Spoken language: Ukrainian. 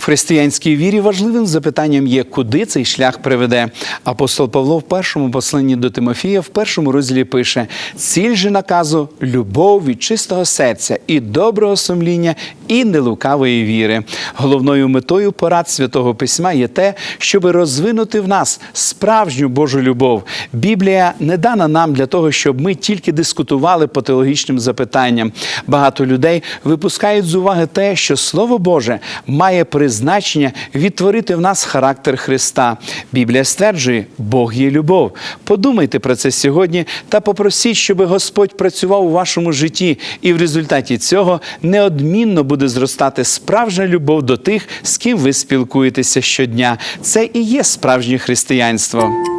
християнській вірі важливим запитанням є, куди цей шлях приведе. Апостол Павло в першому посланні до Тимофія в першому розділі пише: ціль же наказу любов від чистого серця і доброго сумління, і нелукавої віри. Головною метою порад святого письма є те, щоб розвинути в нас справжню Божу любов. Біблія не дана нам для того, щоб ми тільки дискутували по теологічним запитанням. Багато людей випускають з уваги те, що Слово Боже має призначення відтворити в нас характер Христа. Біблія стверджує, Бог є любов. Подумайте про це сьогодні та попросіть, щоб Господь працював у вашому житті, і в результаті цього неодмінно буде зростати справжня любов до тих, з ким ви спілкуєтеся щодня. Це і є справжнє християнство.